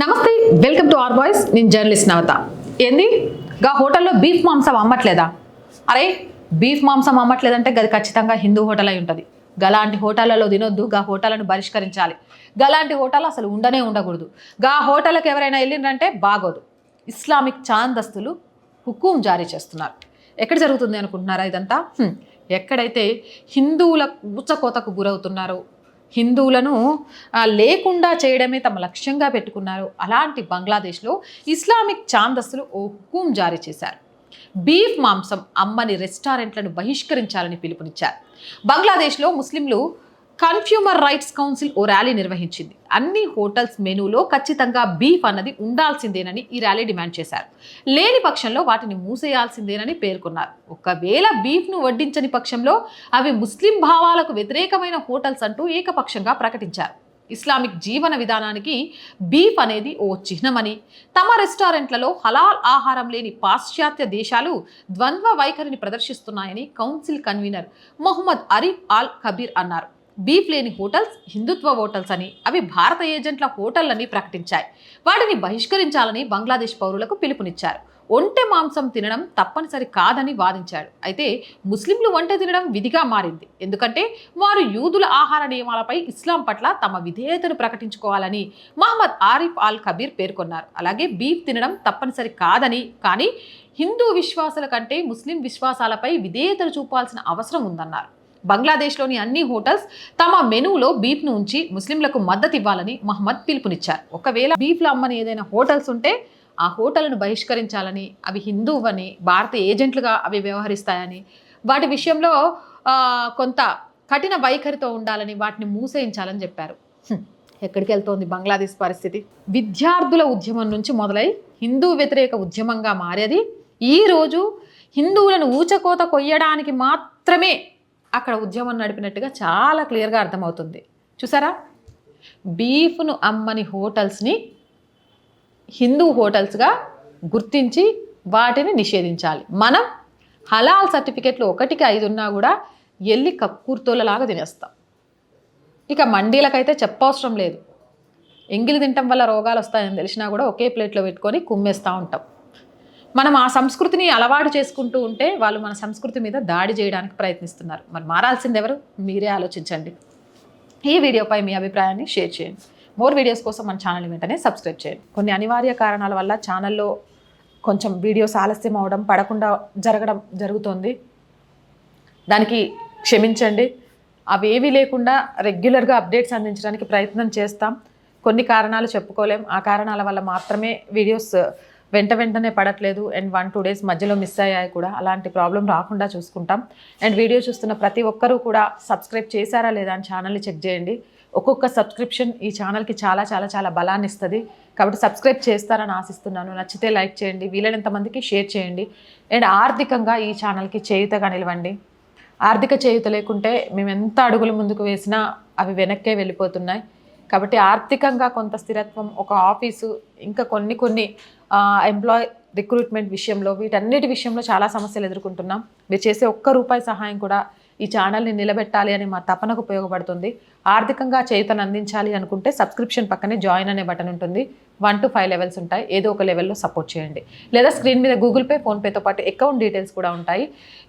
నమస్తే welcome to are boys. నేను journalist Navata. ఏంది? గా హోటల్లో బీఫ్ మాంసం అమ్మట్లేదా? అరే బీఫ్ మాంసం అమ్మట్లేదంటే గది ఖచ్చితంగా హిందూ హోటల్ అయి ఉంటుంది. గలాంటి హోటళ్ళలో తినొద్దు గా హోటళ్ళను బహిష్కరించాలి. గలాంటి హోటల్ అసలు ఉండనే ఉండకూడదు. గా హోటల్కి ఎవరైనా వెళ్ళిండ్రంటే బాగోదు. ఇస్లామిక్ చాందస్తులు హుకుం జారీ చేస్తున్నారు. ఎక్కడ జరుగుతుంది అనుకుంటున్నారా ఇదంతా? ఎక్కడైతే హిందువుల ఉచ్చకోతకు గురవుతున్నారో హిందువులను లేకుండా చేయడమే తమ లక్ష్యంగా పెట్టుకున్నారు. అలాంటి బంగ్లాదేశ్లో ఇస్లామిక్ ఛాందస్సులు ఓ హుకుం జారీ చేశారు. బీఫ్ మాంసం అమ్మని రెస్టారెంట్లను బహిష్కరించాలని పిలుపునిచ్చారు. బంగ్లాదేశ్లో ముస్లింలు కన్స్యూమర్ రైట్స్ కౌన్సిల్ ఓ ర్యాలీ నిర్వహించింది. అన్ని హోటల్స్ మెనూలో ఖచ్చితంగా బీఫ్ అన్నది ఉండాల్సిందేనని ఈ ర్యాలీ డిమాండ్ చేశారు. లేని పక్షంలో వాటిని మూసేయాల్సిందేనని పేర్కొన్నారు. ఒకవేళ బీఫ్ను వడ్డించని పక్షంలో అవి ముస్లిం భావాలకు వ్యతిరేకమైన హోటల్స్ అంటూ ఏకపక్షంగా ప్రకటించారు. ఇస్లామిక్ జీవన విధానానికి బీఫ్ అనేది ఓ చిహ్నమని తమ రెస్టారెంట్లలో హలాల్ ఆహారం లేని పాశ్చాత్య దేశాలు ద్వంద్వ వైఖరిని ప్రదర్శిస్తున్నాయని council convener Mohammed Arif all Kabir అన్నారు. బీఫ్ లేని హోటల్స్ హిందుత్వ హోటల్స్ అని. అవి భారత ఏజెంట్ల హోటళ్ళని ప్రకటించాయి. వాటిని బహిష్కరించాలని బంగ్లాదేశ్ పౌరులకు పిలుపునిచ్చారు. ఒంటె మాంసం తినడం తప్పనిసరి కాదని వాదించాడు. అయితే ముస్లింలు ఒంటె తినడం విధిగా మారింది. ఎందుకంటే వారు యూదుల ఆహార నియమాలపై ఇస్లాం పట్ల తమ విధేయతను ప్రకటించుకోవాలని మహమ్మద్ ఆరిఫ్ ఆల్ కబీర్ పేర్కొన్నారు. అలాగే బీఫ్ తినడం తప్పనిసరి కాదని కానీ హిందూ విశ్వాసాల కంటే ముస్లిం విశ్వాసాలపై విధేయతను చూపాల్సిన అవసరం ఉందన్నారు. బంగ్లాదేశ్లోని అన్ని హోటల్స్ తమ మెనూలో బీఫ్ను ఉంచి ముస్లింలకు మద్దతు ఇవ్వాలని మహమ్మద్ పిలుపునిచ్చారు. ఒకవేళ బీఫ్లు అమ్మని ఏదైనా హోటల్స్ ఉంటే ఆ హోటల్ను బహిష్కరించాలని అవి హిందువని భారత ఏజెంట్లుగా అవి వ్యవహరిస్తాయని వాటి విషయంలో కొంత కఠిన వైఖరితో ఉండాలని వాటిని మూసేయించాలని చెప్పారు. ఎక్కడికి వెళ్తోంది బంగ్లాదేశ్ పరిస్థితి? విద్యార్థుల ఉద్యమం నుంచి మొదలై హిందూ వ్యతిరేక ఉద్యమంగా మారేది ఈరోజు హిందువులను ఊచకోత కొయ్యడానికి మాత్రమే అక్కడ ఉద్యమం నడిపినట్టుగా చాలా క్లియర్గా అర్థమవుతుంది. చూసారా? బీఫ్ను అమ్మని హోటల్స్ని హిందూ హోటల్స్గా గుర్తించి వాటిని నిషేధించాలి. మనం హలాల్ సర్టిఫికెట్లు ఒకటికి ఐదు ఉన్నా కూడా ఎల్లి కక్కుర్తోలలాగా తినేస్తాం. ఇక మండీలకైతే చెప్పవసరం లేదు. ఎంగిలి తినటం వల్ల రోగాలు వస్తాయని తెలిసినా కూడా ఒకే ప్లేట్లో పెట్టుకొని కుమ్మేస్తూ ఉంటాం. మనం ఆ సంస్కృతిని అలవాటు చేసుకుంటూ ఉంటే వాళ్ళు మన సంస్కృతి మీద దాడి చేయడానికి ప్రయత్నిస్తున్నారు. మరి మారాల్సింది ఎవరు? మీరే ఆలోచించండి. ఈ వీడియోపై మీ అభిప్రాయాన్ని షేర్ చేయండి. మోర్ వీడియోస్ కోసం మన ఛానల్ వెంటనే సబ్స్క్రైబ్ చేయండి. కొన్ని అనివార్య కారణాల వల్ల ఛానల్లో కొంచెం వీడియోస్ ఆలస్యం అవడం పడకుండా జరగడం జరుగుతోంది. దానికి క్షమించండి. అవేవి లేకుండా రెగ్యులర్గా అప్డేట్స్ అందించడానికి ప్రయత్నం చేస్తాం. కొన్ని కారణాలు చెప్పుకోలేం. ఆ కారణాల వల్ల మాత్రమే వీడియోస్ వెంట వెంటనే పడట్లేదు. అండ్ వన్ టూ డేస్ మధ్యలో మిస్ అయ్యాయి కూడా. అలాంటి ప్రాబ్లం రాకుండా చూసుకుంటాం. అండ్ వీడియో చూస్తున్న ప్రతి ఒక్కరూ కూడా సబ్స్క్రైబ్ చేశారా లేదా అని ఛానల్ని చెక్ చేయండి. ఒక్కొక్క సబ్స్క్రిప్షన్ ఈ ఛానల్కి చాలా చాలా చాలా బలాన్ని ఇస్తుంది. కాబట్టి సబ్స్క్రైబ్ చేస్తారని ఆశిస్తున్నాను. నచ్చితే లైక్ చేయండి. వీలైనంత మందికి షేర్ చేయండి. అండ్ ఆర్థికంగా ఈ ఛానల్కి చేయుతగా నిలవండి. ఆర్థిక చేయుత లేకుంటే మేము ఎంత అడుగులు ముందుకు వేసినా అవి వెనక్కే వెళ్ళిపోతున్నాయి. కాబట్టి ఆర్థికంగా కొంత స్థిరత్వం ఒక ఆఫీసు ఇంకా కొన్ని కొన్ని ఎంప్లాయ్ రిక్రూట్మెంట్ విషయంలో వీటన్నిటి విషయంలో చాలా సమస్యలు ఎదుర్కొంటున్నాం. మీరు చేసే ఒక్క రూపాయి సహాయం కూడా ఈ ఛానల్ని నిలబెట్టాలి అని మా తపనకు ఉపయోగపడుతుంది. ఆర్థికంగా చేతను అందించాలి అనుకుంటే సబ్స్క్రిప్షన్ పక్కనే జాయిన్ అనే బటన్ ఉంటుంది. వన్ టు ఫైవ్ లెవెల్స్ ఉంటాయి. ఏదో ఒక లెవెల్లో సపోర్ట్ చేయండి. లేదా స్క్రీన్ మీద గూగుల్ పే ఫోన్పేతో పాటు అకౌంట్ డీటెయిల్స్ కూడా ఉంటాయి.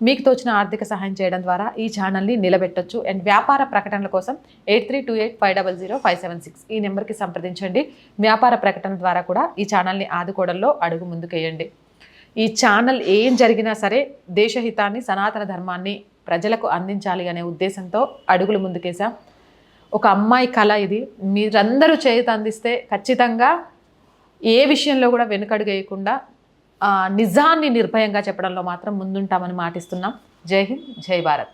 మీకు తోచిన ఆర్థిక సహాయం చేయడం ద్వారా ఈ ఛానల్ని నిలబెట్టొచ్చు. అండ్ వ్యాపార ప్రకటనల కోసం eight three two eight five double zero five seven six ఈ నెంబర్కి సంప్రదించండి. వ్యాపార ప్రకటన ద్వారా కూడా ఈ ఛానల్ని ఆదుకోవడంలో అడుగు ముందుకేయండి. ఈ ఛానల్ ఏం జరిగినా సరే దేశహితాన్ని సనాతన ధర్మాన్ని ప్రజలకు అందించాలి అనే ఉద్దేశంతో అడుగులు ముందుకేసాం ఒక అమ్మాయి కళ ఇది. మీరందరూ చేతి అందిస్తే ఖచ్చితంగా ఏ విషయంలో కూడా వెనుకడుగేయకుండా నిజాన్ని నిర్భయంగా చెప్పడంలో మాత్రం ముందుంటామని మాటిస్తున్నాం. జై హింద్ జై భారత్.